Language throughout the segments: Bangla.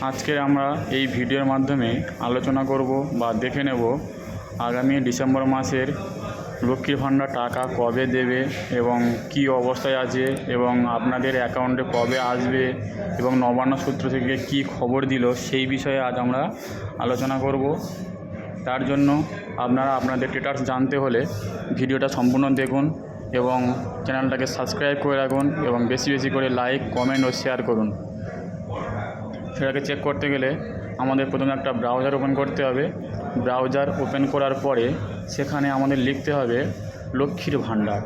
আজকে আমরা এই ভিডিওর মাধ্যমে আলোচনা করব বা দেখে নেব আগামী ডিসেম্বর মাসের লক্ষ্মীর ভাণ্ডার টাকা কবে দেবে এবং কী অবস্থায় আছে এবং আপনাদের অ্যাকাউন্টে কবে আসবে এবং নবান্ন সূত্র থেকে কী খবর দিল সেই বিষয়ে আজ আমরা আলোচনা করব। তার জন্য আপনারা আপনাদের স্টেটাস জানতে হলে ভিডিওটা সম্পূর্ণ দেখুন এবং চ্যানেলটাকে সাবস্ক্রাইব করে রাখুন এবং বেশি বেশি করে লাইক কমেন্ট ও শেয়ার করুন। সেটাকে চেক করতে গেলে আমাদের প্রথমে একটা ব্রাউজার ওপেন করতে হবে। ব্রাউজার ওপেন করার পরে সেখানে আমাদের লিখতে হবে লক্ষ্মীর ভাণ্ডার।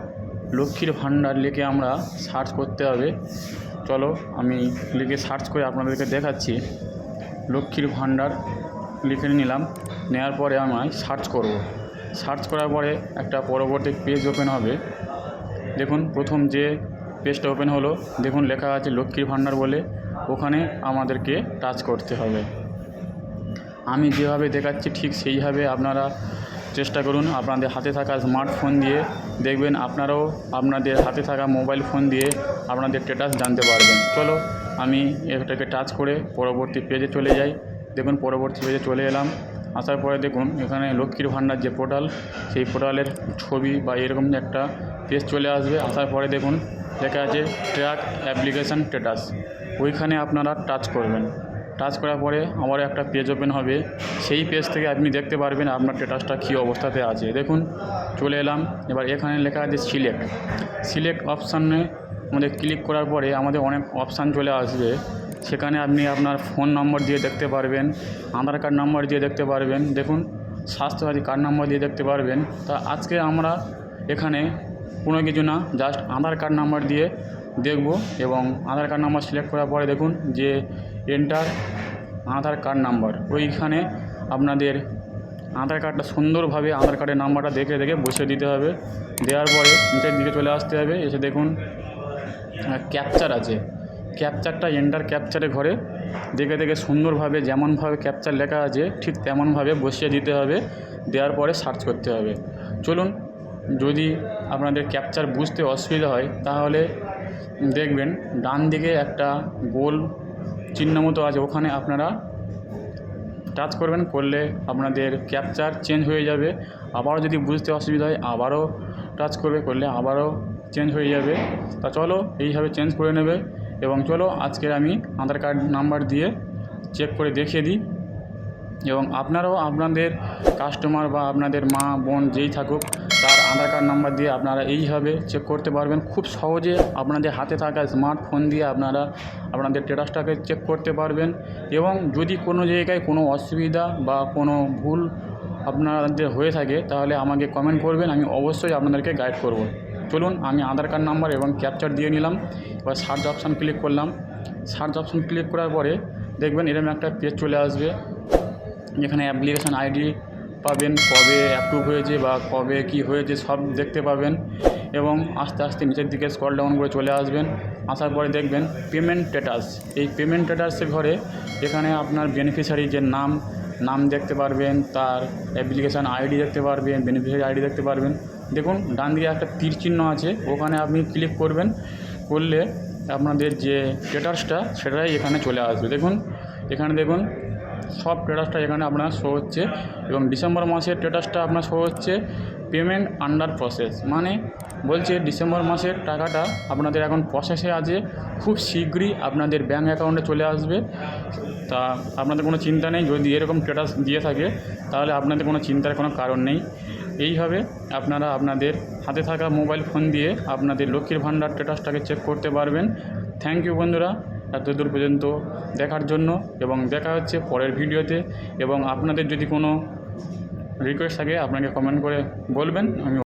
লক্ষ্মীর ভাণ্ডার লিখে আমরা সার্চ করতে হবে। চলো আমি লিখে সার্চ করে আপনাদেরকে দেখাচ্ছি। লক্ষ্মীর ভাণ্ডার লিখে নিলাম। নেওয়ার পরে আমায় সার্চ করব। সার্চ করার পরে একটা পরবর্তী পেজ ওপেন হবে। দেখুন, প্রথম যে পেজটা ওপেন হলো। দেখুন, লেখা আছে লক্ষ্মীর ভাণ্ডার বলে। ওখানে আমাদেরকে টাচ করতে হবে। আমি যেভাবে দেখাচ্ছি, ঠিক সেইভাবে আপনারা চেষ্টা করুন আপনাদের হাতে থাকা স্মার্টফোন দিয়ে দেখবেন, আপনারাও আপনাদের হাতে থাকা মোবাইল ফোন দিয়ে আপনাদের স্ট্যাটাস জানতে পারবেন। চলো, আমি এটাকে টাচ করে পরবর্তী পেজে চলে যাই। দেখুন, পরবর্তী পেজে চলে এলাম। আসার পরে দেখুন, এখানে লক্ষ্মীর ভাণ্ডার যে পোর্টাল সেই পোর্টালের ছবি বা এরকম একটা পেজ চলে আসবে। আসার পরে দেখুন লেখা আছে ট্র্যাক অ্যাপ্লিকেশান স্ট্যাটাস ওইখানে আপনারা টাচ করবেন। টাচ করার পরে আমার একটা পেজ ওপেন হবে। সেই পেজ থেকে আপনি দেখতে পারবেন আপনার স্ট্যাটাসটা কী অবস্থাতে আছে। দেখুন, চলে এলাম। এবার এখানে লেখা আছে সিলেক্ট সিলেক্ট অপশানে আমাদের ক্লিক করার পরে আমাদের অনেক অপশান চলে আসবে। সেখানে আপনি আপনার ফোন নম্বর দিয়ে দেখতে পারবেন, আধার কার্ড নম্বর দিয়ে দেখতে পারবেন। দেখুন, স্বাস্থ্যসাথী কার্ড নম্বর দিয়ে দেখতে পারবেন। তা আজকে আমরা এখানে কোনো কিছু না জাস্ট আধার কার্ড নাম্বার দিয়ে দেখব এবং আধার কার্ড নাম্বার সিলেক্ট করার পরে দেখুন যে এন্টার আধার কার্ড নাম্বার ওইখানে আপনাদের আধার কার্ডটা সুন্দরভাবে আধার কার্ডের নাম্বারটা দেখে দেখে বসিয়ে দিতে হবে। দেওয়ার পরে নিচের দিকে চলে আসতে হবে, এসে দেখুন ক্যাপচার আছে। ক্যাপচারটা এন্টার ক্যাপচারে ঘরে দেখে দেখে সুন্দরভাবে যেমনভাবে ক্যাপচার লেখা আছে, ঠিক তেমনভাবে বসিয়ে দিতে হবে। দেওয়ার পরে সার্চ করতে হবে। চলুন যদি আপনাদের ক্যাপচার বুঝতে অসুবিধা হয়, তাহলে দেখবেন ডান দিকে একটা গোল চিহ্ন মতো আছে, ওখানে আপনারা টাচ করবেন, করলে আপনাদের ক্যাপচার চেঞ্জ হয়ে যাবে। আবারও যদি বুঝতে অসুবিধা হয়, আবারও টাচ করবে, করলে আবারও চেঞ্জ হয়ে যাবে। তা চলো, এইভাবে চেঞ্জ করে নেবে এবং চলো আজকে আমি আধার কার্ড নাম্বার দিয়ে চেক করে দেখিয়ে দিই। এবং আপনারাও আপনাদের কাস্টমার বা আপনাদের মা, বোন যেই থাকুক তার আধার কার্ড নাম্বার দিয়ে আপনারা এইভাবে চেক করতে পারবেন। খুব সহজে আপনাদের হাতে থাকা স্মার্টফোন দিয়ে আপনারা আপনাদের স্ট্যাটাসটাকে চেক করতে পারবেন এবং যদি কোনো জায়গায় কোনো অসুবিধা বা কোনো ভুল আপনাদের হয়ে থাকে, তাহলে আমাকে কমেন্ট করবেন, আমি অবশ্যই আপনাদেরকে গাইড করব। চলুন, আমি আধার কার্ড নাম্বার এবং ক্যাপচার দিয়ে নিলাম। এবার সার্চ অপশান ক্লিক করলাম। সার্চ অপশান ক্লিক করার পরে দেখবেন এরকম একটা পেজ চলে আসবে। এখানে অ্যাপ্লিকেশান আইডি পাবেন, কবে অ্যাপ্রুভ হয়েছে বা কবে কি হয়েছে সব দেখতে পাবেন এবং আস্তে আস্তে নিচের দিকে স্ক্রল ডাউন করে চলে আসবেন। আসার পরে দেখবেন পেমেন্ট স্ট্যাটাস এই পেমেন্ট স্ট্যাটাসের ঘরে এখানে আপনার বেনিফিশিয়ারি যে নাম নাম দেখতে পারবেন, তার অ্যাপ্লিকেশান আইডি দেখতে পারবেন বেনিফিশিয়ারি আইডি দেখতে পারবেন। দেখুন, ডান দিকে একটা তীর চিহ্ন আছে, ওখানে আপনি ক্লিক করবেন, করলে আপনাদের যে স্ট্যাটাসটা সেটাই এখানে চলে আসবে। দেখুন, এখানে দেখুন সব স্ট্যাটাসটা এখানে আপনার শো হচ্ছে এবং ডিসেম্বর মাসের স্ট্যাটাসটা আপনার শো হচ্ছে পেমেন্ট আন্ডার প্রসেস মানে বলছে ডিসেম্বর মাসের টাকাটা আপনাদের এখন প্রসেসে আছে, খুব শীঘ্রই আপনাদের ব্যাঙ্ক অ্যাকাউন্টে চলে আসবে। তা আপনাদের কোনো চিন্তা নেই, যদি এরকম স্ট্যাটাস দিয়ে থাকে, তাহলে আপনাদের কোনো চিন্তার কোনো কারণ নেই। এইভাবে আপনারা আপনাদের হাতে থাকা মোবাইল ফোন দিয়ে আপনাদের লক্ষ্মীর ভাণ্ডার স্ট্যাটাসটাকে চেক করতে পারবেন। থ্যাংক ইউ বন্ধুরা। এতদূর পর্যন্ত দেখার জন্য এবং দেখা হচ্ছে পরের ভিডিওতে এবং আপনাদের যদি কোনো রিকোয়েস্ট থাকে, আপনাকে কমেন্ট করে বলবেন, আমি